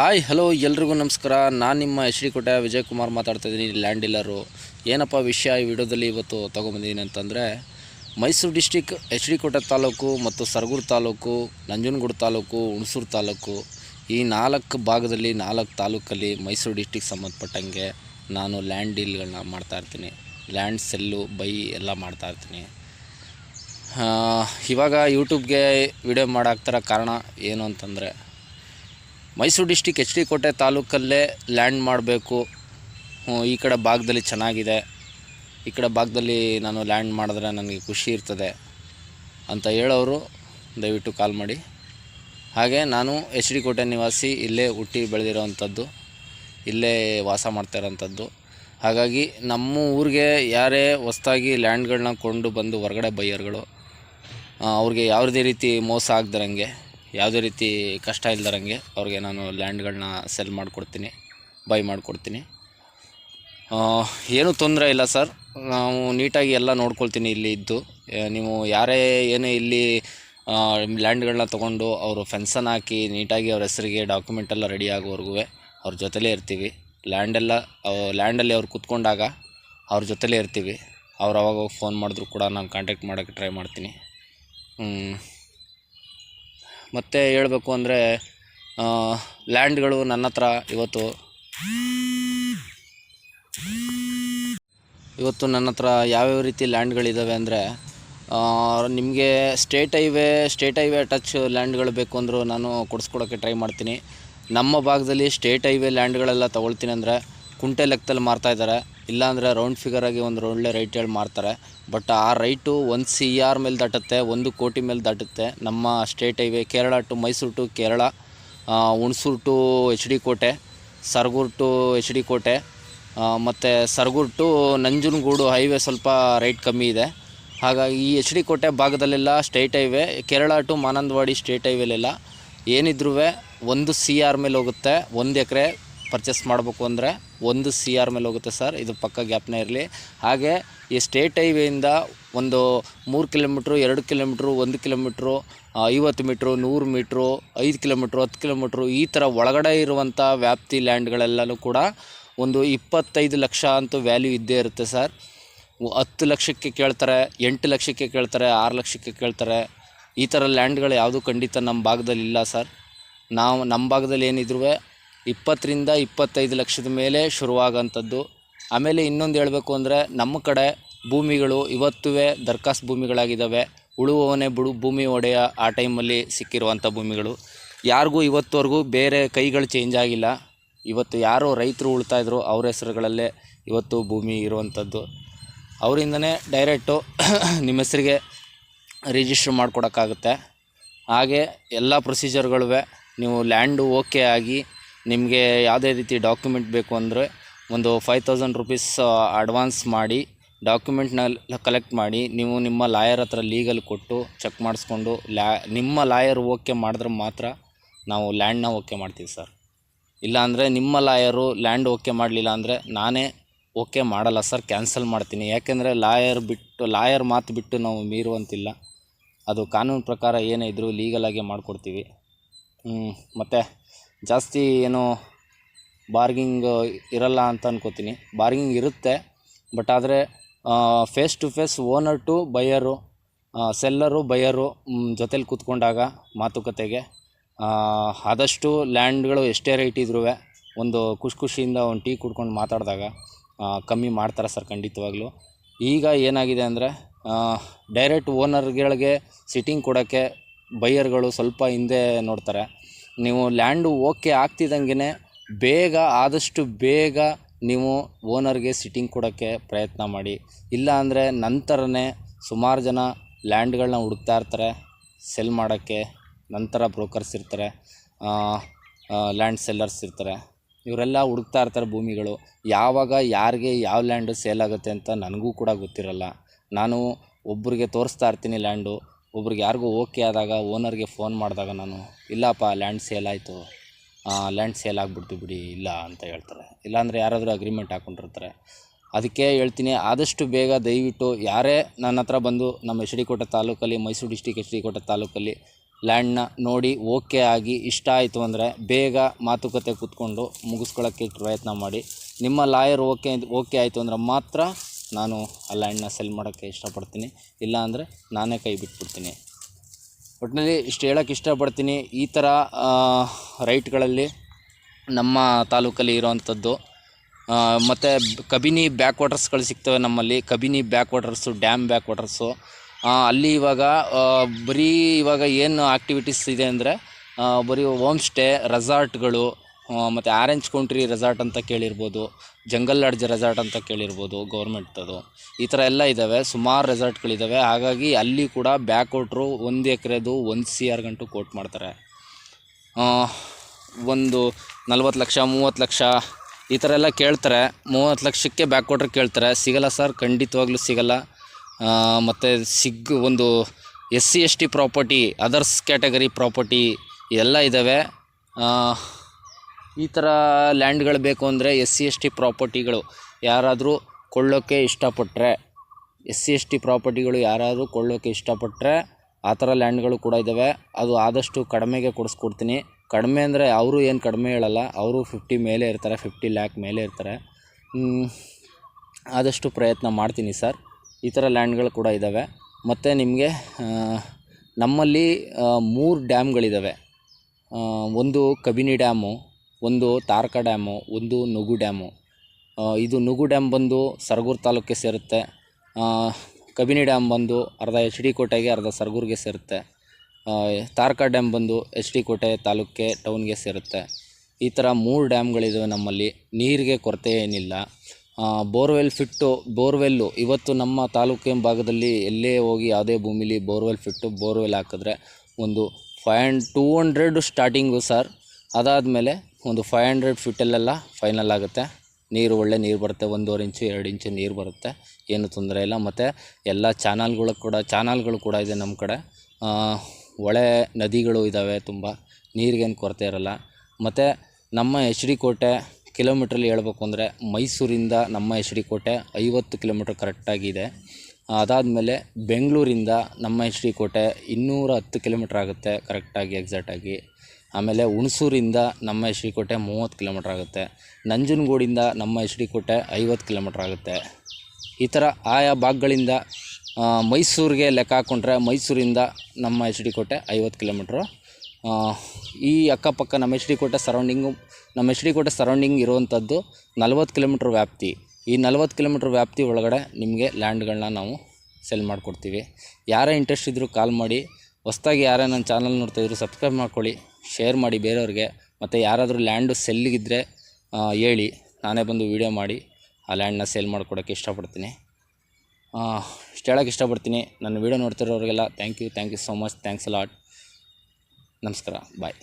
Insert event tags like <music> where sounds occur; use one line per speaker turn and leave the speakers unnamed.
Hi, hello, ಎಲ್ರಿಗೂ ನಮಸ್ಕಾರ. ನಾನು ನಿಮ್ಮ ಎಚ್ ಡಿ ಕೋಟೆ ವಿಜಯ್ ಕುಮಾರ್ ಮಾತಾಡ್ತಾ ಇದ್ದೀನಿ ಲ್ಯಾಂಡ್ ಡೀಲರು ಏನಪ್ಪ ವಿಷಯ ಈ ವಿಡಿಯೋದಲ್ಲಿ ಇವತ್ತು ತೊಗೊಂಬಂದಿದ್ದೀನಿ ಅಂತಂದರೆ, ಮೈಸೂರು ಡಿಸ್ಟಿಕ್ ಎಚ್ ಡಿ ಕೋಟೆ ತಾಲೂಕು ಮತ್ತು ಸರಗೂರು ತಾಲೂಕು, ನಂಜನಗೂಡು ತಾಲೂಕು, ಹುಣಸೂರು ತಾಲೂಕು, ಈ ನಾಲ್ಕು ಭಾಗದಲ್ಲಿ, ನಾಲ್ಕು ತಾಲೂಕಲ್ಲಿ ಮೈಸೂರು ಡಿಸ್ಟಿಕ್ ಸಂಬಂಧಪಟ್ಟಂಗೆ ನಾನು ಲ್ಯಾಂಡ್ ಡೀಲ್ಗಳನ್ನ ಮಾಡ್ತಾಯಿರ್ತೀನಿ ಲ್ಯಾಂಡ್ ಸೆಲ್ಲು, ಬೈ ಎಲ್ಲ ಮಾಡ್ತಾಯಿರ್ತೀನಿ ಇವಾಗ ಯೂಟ್ಯೂಬ್ಗೆ ವಿಡಿಯೋ ಮಾಡಾಕ್ತಾರ ಕಾರಣ ಏನು ಅಂತಂದರೆ ಮೈಸೂರು ಡಿಸ್ಟಿಕ್ ಎಚ್ ಡಿ ಕೋಟೆ ತಾಲೂಕಲ್ಲೇ ಲ್ಯಾಂಡ್ ಮಾಡಬೇಕು. ಈ ಕಡೆ ಭಾಗದಲ್ಲಿ ಚೆನ್ನಾಗಿದೆ. ಈ ಕಡೆ ಭಾಗದಲ್ಲಿ ನಾನು ಲ್ಯಾಂಡ್ ಮಾಡಿದ್ರೆ ನನಗೆ ಖುಷಿ ಇರ್ತದೆ ಅಂತ ಹೇಳೋರು, ದಯವಿಟ್ಟು ಕಾಲ್ ಮಾಡಿ. ಹಾಗೆ ನಾನು ಎಚ್ ಡಿ ಕೋಟೆ ನಿವಾಸಿ, ಇಲ್ಲೇ ಹುಟ್ಟಿ ಬೆಳೆದಿರೋವಂಥದ್ದು, ಇಲ್ಲೇ ವಾಸ ಮಾಡ್ತಾ ಇರೋವಂಥದ್ದು. ಹಾಗಾಗಿ ನಮ್ಮ ಊರಿಗೆ ಯಾರೇ ಹೊಸ್ದಾಗಿ ಲ್ಯಾಂಡ್ಗಳನ್ನ ಕೊಂಡು ಬಂದು ಹೊರಗಡೆ ಬೈಯರ್ಗಳು ಅವ್ರಿಗೆ ಯಾವುದೇ ರೀತಿ ಮೋಸ ಆಗ್ದಿರಂಗೆ ಯಾವುದೇ ರೀತಿ ಕಷ್ಟ ಇಲ್ದಿರಂಗೆ ಅವ್ರಿಗೆ ನಾನು ಲ್ಯಾಂಡ್ಗಳನ್ನ ಸೆಲ್ ಮಾಡಿಕೊಡ್ತೀನಿ ಬೈ ಮಾಡಿಕೊಡ್ತೀನಿ. ಏನೂ ತೊಂದರೆ ಇಲ್ಲ ಸರ್ ನಾವು ನೀಟಾಗಿ ಎಲ್ಲ ನೋಡ್ಕೊಳ್ತೀನಿ ಇಲ್ಲಿ ಇದ್ದು. ನೀವು ಯಾರೇ ಏನೇ ಇಲ್ಲಿ ಲ್ಯಾಂಡ್ಗಳನ್ನ ತೊಗೊಂಡು ಅವರು ಫೆನ್ಸನ್ನು ಹಾಕಿ ನೀಟಾಗಿ ಅವ್ರ ಹೆಸರಿಗೆ ಡಾಕ್ಯುಮೆಂಟ್ ಎಲ್ಲ ರೆಡಿ ಆಗೋವರೆಗೂ ಅವ್ರ ಜೊತೆಲೇ ಇರ್ತೀವಿ. ಲ್ಯಾಂಡೆಲ್ಲ ಲ್ಯಾಂಡಲ್ಲಿ ಅವ್ರು ಕೂತ್ಕೊಂಡಾಗ ಅವ್ರ ಜೊತೆಲೇ ಇರ್ತೀವಿ. ಅವ್ರು ಅವಾಗ ಫೋನ್ ಮಾಡಿದ್ರು ಕೂಡ ನಾನು ಕಾಂಟ್ಯಾಕ್ಟ್ ಮಾಡೋಕ್ಕೆ ಟ್ರೈ ಮಾಡ್ತೀನಿ. ಮತ್ತು ಹೇಳಬೇಕು ಅಂದರೆ ಲ್ಯಾಂಡ್ಗಳು ನನ್ನ ಹತ್ರ ಇವತ್ತು. ಇವತ್ತು ನನ್ನ ಹತ್ರ ಯಾವ್ಯಾವ ರೀತಿ ಲ್ಯಾಂಡ್ಗಳಿದ್ದಾವೆ ಅಂದರೆ ನಿಮಗೆ state highway state highway touch ಲ್ಯಾಂಡ್ಗಳು ಬೇಕು ಅಂದರೂ ನಾನು ಕೊಡಿಸ್ಕೊಡೋಕ್ಕೆ ಟ್ರೈ ಮಾಡ್ತೀನಿ. ನಮ್ಮ ಭಾಗದಲ್ಲಿ ಸ್ಟೇಟ್ ಹೈವೇ ಲ್ಯಾಂಡ್ಗಳೆಲ್ಲ ತೊಗೊಳ್ತೀನಿ ಅಂದರೆ ಕುಂಟೆ ಲೆಕ್ಕದಲ್ಲಿ ಮಾರ್ತಾ ಇದ್ದಾರೆ. ಇಲ್ಲಾಂದರೆ ರೌಂಡ್ ಫಿಗರಾಗಿ ಒಂದು ಒಳ್ಳೆ ರೈಟ್ ಹೇಳಿ ಮಾರ್ತಾರೆ. ಬಟ್ ಆ ರೈಟು ಒಂದು ಸಿ ಆರ್ ಮೇಲೆ ದಾಟುತ್ತೆ, ಒಂದು ಕೋಟಿ ಮೇಲೆ ದಾಟುತ್ತೆ. ನಮ್ಮ state highway Kerala to Mysuru to Kerala Hunsur to H D Kote Saragur to H D Kote ಮತ್ತು ಸರಗೂರು ಟು ನಂಜನಗೂಡು ಹೈವೇ ಸ್ವಲ್ಪ ರೈಟ್ ಕಮ್ಮಿ ಇದೆ. ಹಾಗಾಗಿ ಈ H D Kote ಭಾಗದಲ್ಲೆಲ್ಲ state highway Kerala to Mananthavady state ಹೈವೇಲೆಲ್ಲ ಏನಿದ್ರೂ ಒಂದು ಸಿ ಆರ್ ಮೇಲೆ ಹೋಗುತ್ತೆ, ಒಂದು ಎಕರೆ ಪರ್ಚೇಸ್ ಮಾಡಬೇಕು ಅಂದರೆ ಒಂದು ಸಿ ಆರ್ ಮೇಲೆ ಹೋಗುತ್ತೆ ಸರ್ ಇದು ಪಕ್ಕ ಗ್ಯಾಪ್ನೇ ಇರಲಿ. ಹಾಗೆ ಈ ಸ್ಟೇಟ್ ಹೈವೇಯಿಂದ ಒಂದು ಮೂರು ಕಿಲೋಮೀಟ್ರು ಎರಡು ಕಿಲೋಮೀಟ್ರು ಒಂದು ಕಿಲೋಮೀಟ್ರು ಐವತ್ತು ಮೀಟ್ರು ನೂರು ಮೀಟ್ರು ಐದು ಕಿಲೋಮೀಟ್ರು ಹತ್ತು ಕಿಲೋಮೀಟ್ರು ಈ ಥರ ಒಳಗಡೆ ಇರುವಂಥ ವ್ಯಾಪ್ತಿ ಲ್ಯಾಂಡ್ಗಳೆಲ್ಲನೂ ಕೂಡ ಒಂದು ಇಪ್ಪತ್ತೈದು ಲಕ್ಷ ಅಂತೂ ವ್ಯಾಲ್ಯೂ ಇದ್ದೇ ಇರುತ್ತೆ ಸರ್ ಹತ್ತು ಲಕ್ಷಕ್ಕೆ ಕೇಳ್ತಾರೆ, ಎಂಟು ಲಕ್ಷಕ್ಕೆ ಕೇಳ್ತಾರೆ, ಆರು ಲಕ್ಷಕ್ಕೆ ಕೇಳ್ತಾರೆ. ಈ ಥರ ಲ್ಯಾಂಡ್ಗಳು ಯಾವುದೂ ಖಂಡಿತ ನಮ್ಮ ಭಾಗದಲ್ಲಿ ಇಲ್ಲ ಸರ್ ನಾವು ನಮ್ಮ ಭಾಗದಲ್ಲಿ ಏನಿದ್ರು ಇಪ್ಪತ್ತರಿಂದ ಇಪ್ಪತ್ತೈದು ಲಕ್ಷದ ಮೇಲೆ ಶುರುವಾಗೋಂಥದ್ದು. ಆಮೇಲೆ ಇನ್ನೊಂದು ಹೇಳಬೇಕು ಅಂದರೆ ನಮ್ಮ ಕಡೆ ಭೂಮಿಗಳು ಇವತ್ತುವೇ ದರ್ಖಾಸ್ ಭೂಮಿಗಳಾಗಿದ್ದಾವೆ. ಉಳುವವನೇ ಬುಡು, ಭೂಮಿ ಒಡೆಯ ಆ ಟೈಮಲ್ಲಿ ಸಿಕ್ಕಿರುವಂಥ ಭೂಮಿಗಳು. ಯಾರಿಗೂ ಇವತ್ತುವರೆಗೂ ಬೇರೆ ಕೈಗಳು ಚೇಂಜ್ ಆಗಿಲ್ಲ. ಇವತ್ತು ಯಾರು ರೈತರು ಉಳ್ತಾಯಿದ್ರು ಅವ್ರ ಹೆಸರುಗಳಲ್ಲೇ ಇವತ್ತು ಭೂಮಿ ಇರುವಂಥದ್ದು. ಅವರಿಂದನೇ ಡೈರೆಕ್ಟು <coughs> ನಿಮ್ಮ ಹೆಸರಿಗೆ ರಿಜಿಸ್ಟ್ರ್ ಮಾಡಿಕೊಡೋಕ್ಕಾಗುತ್ತೆ. ಹಾಗೆ ಎಲ್ಲ ಪ್ರೊಸೀಜರ್ಗಳುವೆ ನೀವು ಲ್ಯಾಂಡು ಓಕೆ ಆಗಿ ನಿಮಗೆ ಯಾವುದೇ ರೀತಿ ಡಾಕ್ಯುಮೆಂಟ್ ಬೇಕು ಅಂದರೆ ಒಂದು ಫೈವ್ ತೌಸಂಡ್ ರುಪೀಸ್ ಅಡ್ವಾನ್ಸ್ ಮಾಡಿ ಡಾಕ್ಯುಮೆಂಟ್ನ ಕಲೆಕ್ಟ್ ಮಾಡಿ ನೀವು ನಿಮ್ಮ ಲಾಯರ್ ಹತ್ರ ಲೀಗಲ್ ಕೊಟ್ಟು ಚೆಕ್ ಮಾಡಿಸ್ಕೊಂಡು ಲ್ಯಾ ನಿಮ್ಮ ಲಾಯರ್ ಓಕೆ ಮಾಡಿದ್ರೆ ಮಾತ್ರ ನಾವು ಲ್ಯಾಂಡ್ನ ಓಕೆ ಮಾಡ್ತೀವಿ ಸರ್ ಇಲ್ಲಾಂದರೆ ನಿಮ್ಮ ಲಾಯರು ಲ್ಯಾಂಡ್ ಓಕೆ ಮಾಡಲಿಲ್ಲ ಅಂದರೆ ನಾನೇ ಓಕೆ ಮಾಡಲ್ಲ ಸರ್ ಕ್ಯಾನ್ಸಲ್ ಮಾಡ್ತೀನಿ. ಯಾಕೆಂದರೆ ಲಾಯರ್ ಬಿಟ್ಟು ಲಾಯರ್ ಮಾತು ಬಿಟ್ಟು ನಾವು ಮೀರುವಂತಿಲ್ಲ. ಅದು ಕಾನೂನು ಪ್ರಕಾರ ಏನೇ ಇದ್ದರೂ ಲೀಗಲಾಗಿ ಮಾಡಿಕೊಡ್ತೀವಿ. ಮತ್ತು? ಜಾಸ್ತಿ ಏನು ಬಾರ್ಗಿಂಗ್ ಇರಲ್ಲ ಅಂತ ಅನ್ಕೋತೀನಿ. ಬಾರ್ಗಿಂಗ್ ಇರುತ್ತೆ, ಬಟ್ ಆದರೆ face to face owner to buyer seller buyer ಜೊತೇಲಿ ಕೂತ್ಕೊಂಡಾಗ ಮಾತುಕತೆಗೆ ಆದಷ್ಟು ಲ್ಯಾಂಡ್ಗಳು ಎಷ್ಟೇ ರೇಟ್ ಇದ್ರೂ ಒಂದು ಖುಷಿ ಖುಷಿಯಿಂದ ಒಂದು ಟೀ ಕುಡ್ಕೊಂಡು ಮಾತಾಡಿದಾಗ ಕಮ್ಮಿ ಮಾಡ್ತಾರೆ ಸರ್ ಖಂಡಿತವಾಗ್ಲೂ. ಈಗ ಏನಾಗಿದೆ ಅಂದರೆ ಡೈರೆಕ್ಟ್ ಓನರ್ಗಳಿಗೆ ಸಿಟ್ಟಿಂಗ್ ಕೊಡೋಕ್ಕೆ ಬೈಯರ್ಗಳು ಸ್ವಲ್ಪ ಹಿಂದೆ ನೋಡ್ತಾರೆ. ನೀವು ಲ್ಯಾಂಡು ಓಕೆ ಆಗ್ತಿದ್ದಂಗೆ ಬೇಗ, ಆದಷ್ಟು ಬೇಗ ನೀವು ಓನರ್ಗೆ ಸಿಟ್ಟಿಂಗ್ ಕೊಡೋಕ್ಕೆ ಪ್ರಯತ್ನ ಮಾಡಿ. ಇಲ್ಲ ಅಂದರೆ ನಂತರನೇ ಸುಮಾರು ಜನ ಲ್ಯಾಂಡ್ಗಳನ್ನ ಹುಡುಕ್ತಾ ಇರ್ತಾರೆ ಸೆಲ್ ಮಾಡೋಕ್ಕೆ ನಂತರ ಬ್ರೋಕರ್ಸ್ ಇರ್ತಾರೆ ಲ್ಯಾಂಡ್ ಸೆಲ್ಲರ್ಸ್ ಇರ್ತಾರೆ. ಇವರೆಲ್ಲ ಹುಡುಕ್ತಾ ಇರ್ತಾರೆ ಭೂಮಿಗಳು. ಯಾವಾಗ, ಯಾರಿಗೆ ಯಾವ ಲ್ಯಾಂಡು ಸೇಲ್ ಆಗುತ್ತೆ ಅಂತ ನನಗೂ ಕೂಡ ಗೊತ್ತಿರಲ್ಲ. ನಾನು ಒಬ್ಬರಿಗೆ ತೋರಿಸ್ತಾ ಇರ್ತೀನಿ ಲ್ಯಾಂಡು ಒಬ್ರಿಗೆ ಯಾರಿಗೂ ಓಕೆ ಆದಾಗ ಓನರ್ಗೆ ಫೋನ್ ಮಾಡಿದಾಗ ನಾನು, ಇಲ್ಲಪ್ಪ ಲ್ಯಾಂಡ್ ಸೇಲ್ ಆಯಿತು. ಲ್ಯಾಂಡ್ ಸೇಲ್ ಆಗಿಬಿಡ್ತು ಬಿಡಿ, ಇಲ್ಲ, ಅಂತ ಹೇಳ್ತಾರೆ. ಇಲ್ಲಾಂದರೆ ಯಾರಾದರೂ ಅಗ್ರಿಮೆಂಟ್ ಹಾಕ್ಕೊಂಡಿರ್ತಾರೆ ಅದಕ್ಕೆ ಹೇಳ್ತೀನಿ, ಆದಷ್ಟು ಬೇಗ ದಯವಿಟ್ಟು ಯಾರೇ ನನ್ನ ಹತ್ರ ಬಂದು ನಮ್ಮ ಎಚ್ ಡಿ ಕೋಟೆ ತಾಲೂಕಲ್ಲಿ, ಮೈಸೂರು ಡಿಸ್ಟಿಕ್ ಎಚ್ ಡಿ ಕೋಟೆ ತಾಲೂಕಲ್ಲಿ ಲ್ಯಾಂಡ್ನ ನೋಡಿ ಓಕೆ ಆಗಿ ಇಷ್ಟ ಆಯಿತು ಅಂದರೆ ಬೇಗ ಮಾತುಕತೆ ಕೂತ್ಕೊಂಡು ಮುಗಿಸ್ಕೊಳ್ಳೋಕ್ಕೆ ಪ್ರಯತ್ನ ಮಾಡಿ. ನಿಮ್ಮ ಲಾಯರ್ ಓಕೆ ಓಕೆ ಆಯಿತು ಅಂದರೆ ಮಾತ್ರ ನಾನು ಆ ಲ್ಯಾಂಡ್ನ ಸೆಲ್ ಮಾಡೋಕ್ಕೆ ಇಷ್ಟಪಡ್ತೀನಿ. ಇಲ್ಲ ಅಂದರೆ ನಾನೇ ಕೈ ಬಿಟ್ಬಿಡ್ತೀನಿ. ಒಟ್ಟಿನಲ್ಲಿ ಇಷ್ಟು ಹೇಳೋಕ್ಕೆ ಇಷ್ಟಪಡ್ತೀನಿ. ಈ ಥರ ರೈಟ್ಗಳಲ್ಲಿ ನಮ್ಮ ತಾಲೂಕಲ್ಲಿ ಇರೋವಂಥದ್ದು ಮತ್ತು ಕಬಿನಿ ಬ್ಯಾಕ್ ವಾಟರ್ಸ್ಗಳು ಸಿಗ್ತವೆ ನಮ್ಮಲ್ಲಿ. Kabini back waters dam back waters ಅಲ್ಲಿ ಇವಾಗ ಬರೀ ಇವಾಗ ಏನು ಆ್ಯಕ್ಟಿವಿಟೀಸ್ ಇದೆ ಅಂದರೆ ಬರೀ ಹೋಮ್ ಸ್ಟೇ, ರೆಸಾರ್ಟ್ಗಳು ಮತ್ತು ಆರೆಂಜ್ ಕೌಂಟ್ರಿ ರೆಸಾರ್ಟ್ ಅಂತ ಕೇಳಿರ್ಬೋದು ಜಂಗಲ್ ಲಾಡ್ಜ್ ರೆಸಾರ್ಟ್ ಅಂತ ಕೇಳಿರ್ಬೋದು ಗೌರ್ಮೆಂಟ್ದು ಈ ಥರ ಎಲ್ಲ ಇದ್ದಾವೆ ಸುಮಾರು ರೆಸಾರ್ಟ್ಗಳಿದ್ದಾವೆ ಹಾಗಾಗಿ ಅಲ್ಲಿ ಕೂಡ ಬ್ಯಾಕ್ ವಾಟ್ರು ಒಂದು ಎಕರೆದು ಒಂದು ಸಿ ಆರ್ ಗಂಟು ಕೋಟ್ ಮಾಡ್ತಾರೆ. ಒಂದು ನಲ್ವತ್ತು ಲಕ್ಷ, ಮೂವತ್ತು ಲಕ್ಷ ಈ ಥರ ಎಲ್ಲ ಕೇಳ್ತಾರೆ. ಮೂವತ್ತು ಲಕ್ಷಕ್ಕೆ ಬ್ಯಾಕ್ ಕೊಟ್ರೆ ಕೇಳ್ತಾರೆ. ಸಿಗಲ್ಲ ಸರ್, ಖಂಡಿತವಾಗ್ಲೂ ಸಿಗಲ್ಲ. ಮತ್ತು ಸಿಗ್, ಒಂದು S C S T property others category property ಎಲ್ಲ ಇದ್ದಾವೆ ಈ ಥರ ಲ್ಯಾಂಡ್ಗಳು ಬೇಕು ಅಂದರೆ ಎಸ್ ಸಿ ಎಸ್ ಟಿ ಪ್ರಾಪರ್ಟಿಗಳು ಯಾರಾದರೂ ಕೊಳ್ಳೋಕ್ಕೆ ಇಷ್ಟಪಟ್ಟರೆ ಎಸ್ ಸಿ ಎಸ್ ಟಿ ಪ್ರಾಪರ್ಟಿಗಳು ಯಾರಾದರೂ ಕೊಳ್ಳೋಕ್ಕೆ ಇಷ್ಟಪಟ್ಟರೆ ಆ ಥರ ಲ್ಯಾಂಡ್ಗಳು ಕೂಡ ಇದ್ದಾವೆ ಅದು ಆದಷ್ಟು ಕಡಿಮೆಗೆ ಕೊಡಿಸ್ಕೊಡ್ತೀನಿ. ಕಡಿಮೆ ಅಂದರೆ ಅವರು ಏನು ಕಡಿಮೆ ಹೇಳಲ್ಲ, ಅವರು ಫಿಫ್ಟಿ ಮೇಲೆ ಇರ್ತಾರೆ ಫಿಫ್ಟಿ ಲ್ಯಾಕ್ ಮೇಲೆ ಇರ್ತಾರೆ. ಆದಷ್ಟು ಪ್ರಯತ್ನ ಮಾಡ್ತೀನಿ ಸರ್. ಈ ಥರ ಲ್ಯಾಂಡ್ಗಳು ಕೂಡ ಇದ್ದಾವೆ ಮತ್ತು ನಿಮಗೆ ನಮ್ಮಲ್ಲಿ ಮೂರು ಡ್ಯಾಮ್ಗಳಿದ್ದಾವೆ ಒಂದು ಕಬಿನಿ ಡ್ಯಾಮು ಒಂದು ತಾರಕ ಡ್ಯಾಮು, ಒಂದು ನುಗು ಡ್ಯಾಮು. ಇದು ನುಗು ಡ್ಯಾಮ್ ಬಂದು ಸರಗೂರು ತಾಲೂಕಿಗೆ ಸೇರುತ್ತೆ. ಕಬಿನಿ ಡ್ಯಾಮ್ ಬಂದು ಅರ್ಧ ಎಚ್ ಡಿ ಕೋಟೆಗೆ, ಅರ್ಧ ಸರಗೂರಿಗೆ ಸೇರುತ್ತೆ. ತಾರಕ ಡ್ಯಾಮ್ ಬಂದು ಎಚ್ ಡಿ ಕೋಟೆ ತಾಲೂಕಿಗೆ, ಟೌನ್ಗೆ ಸೇರುತ್ತೆ. ಈ ಥರ ಮೂರು ಡ್ಯಾಮ್ಗಳಿದ್ದಾವೆ ನಮ್ಮಲ್ಲಿ. ನೀರಿಗೆ ಕೊರತೆ ಏನಿಲ್ಲ. Borewell fit, borewell. ಇವತ್ತು ನಮ್ಮ ತಾಲೂಕಿನ ಭಾಗದಲ್ಲಿ ಎಲ್ಲೇ ಹೋಗಿ ಯಾವುದೇ ಭೂಮಿಲಿ ಬೋರ್ವೆಲ್ ಫಿಟ್ಟು, ಬೋರ್ವೆಲ್ ಹಾಕಿದ್ರೆ ಒಂದು five and two hundred starting sir. ಅದಾದಮೇಲೆ ಒಂದು ಫೈವ್ ಹಂಡ್ರೆಡ್ ಫೀಟಲ್ಲೆಲ್ಲ ಫೈನಲ್ ಆಗುತ್ತೆ. ನೀರು ಒಳ್ಳೆ ನೀರು ಬರುತ್ತೆ, ಒಂದೂವರೆ ಇಂಚು, ಎರಡು ಇಂಚು ನೀರು ಬರುತ್ತೆ. ಏನು ತೊಂದರೆ ಇಲ್ಲ. ಮತ್ತು ಎಲ್ಲ ಚಾನಲ್ಗಳು ಕೂಡ ಚಾನಲ್ಗಳು ಕೂಡ ಇದೆ ನಮ್ಮ ಕಡೆ. ಹೊಳೆ ನದಿಗಳು ಇದ್ದಾವೆ ತುಂಬ. ನೀರಿಗೇನು ಕೊರತೆ ಇರೋಲ್ಲ. ಮತ್ತು ನಮ್ಮ ಎಚ್ ಡಿ ಕೋಟೆ ಕಿಲೋಮೀಟ್ರಲ್ಲಿ ಹೇಳ್ಬೇಕು ಅಂದರೆ ಮೈಸೂರಿಂದ ನಮ್ಮ ಎಚ್ ಡಿ ಕೋಟೆ ಐವತ್ತು ಕಿಲೋಮೀಟ್ರ್ ಕರೆಕ್ಟಾಗಿದೆ ಅದಾದಮೇಲೆ ಬೆಂಗಳೂರಿಂದ ನಮ್ಮ ಎಚ್ ಡಿ ಕೋಟೆ ಇನ್ನೂರ ಹತ್ತು ಕಿಲೋಮೀಟ್ರ್ ಆಗುತ್ತೆ ಕರೆಕ್ಟಾಗಿ ಎಕ್ಸಾಕ್ಟಾಗಿ ಆಮೇಲೆ ಹುಣಸೂರಿಂದ ನಮ್ಮ ಎಸ್ ಕೋಟೆ ಮೂವತ್ತು ಕಿಲೋಮೀಟ್ರ್ ಆಗುತ್ತೆ. ನಂಜನಗೂಡಿಂದ ನಮ್ಮ ಎಸ್ ಡಿ ಕೋಟೆ ಐವತ್ತು ಕಿಲೋಮೀಟ್ರ್ ಆಗುತ್ತೆ. ಈ ಥರ ಆಯಾ ಭಾಗಗಳಿಂದ ಮೈಸೂರಿಗೆ ಲೆಕ್ಕ ಹಾಕ್ಕೊಂಡ್ರೆ ಮೈಸೂರಿಂದ ನಮ್ಮ ಎಚ್ ಡಿ ಕೋಟೆ ಐವತ್ತು ಕಿಲೋಮೀಟ್ರು. ಈ ಅಕ್ಕಪಕ್ಕ ನಮ್ಮ ಎಚ್ ಡಿ ಕೋಟೆ ಸರೌಂಡಿಂಗು ನಮ್ಮ ಎಚ್ ಡಿ ಕೋಟೆ ಸರೌಂಡಿಂಗ್ ಇರುವಂಥದ್ದು ನಲ್ವತ್ತು ಕಿಲೋಮೀಟ್ರ್ ವ್ಯಾಪ್ತಿ. ಈ ನಲ್ವತ್ತು ಕಿಲೋಮೀಟ್ರ್ ವ್ಯಾಪ್ತಿ ಒಳಗಡೆ ನಿಮಗೆ ಲ್ಯಾಂಡ್ಗಳನ್ನ ನಾವು ಸೆಲ್ ಮಾಡಿಕೊಡ್ತೀವಿ. ಯಾರೇ ಇಂಟ್ರೆಸ್ಟ್ ಇದ್ದರೂ ಕಾಲ್ ಮಾಡಿ, ಹೊಸ್ದಾಗಿ ಯಾರೇ ನನ್ನ ಚಾನಲ್ ನೋಡ್ತಾಯಿದ್ರು ಸಬ್ಸ್ಕ್ರೈಬ್ ಮಾಡ್ಕೊಳ್ಳಿ. ಶೇರ್ ಮಾಡಿ ಬೇರೆಯವ್ರಿಗೆ. ಮತ್ತು ಯಾರಾದರೂ ಲ್ಯಾಂಡು ಸೆಲ್ಲಿಗಿದ್ದರೆ ಹೇಳಿ. ನಾನೇ ಬಂದು ವೀಡಿಯೋ ಮಾಡಿ, ಆ ಲ್ಯಾಂಡನ್ನ ಸೇಲ್ ಮಾಡಿಕೊಡೋಕ್ಕೆ ಇಷ್ಟಪಡ್ತೀನಿ. ಇಷ್ಟು ಹೇಳೋಕ್ಕೆ ಇಷ್ಟಪಡ್ತೀನಿ. ನನ್ನ video ನೋಡ್ತಿರೋರಿಗೆಲ್ಲ thank you thank you so much thanks lot ನಮಸ್ಕಾರ. ಬಾಯ್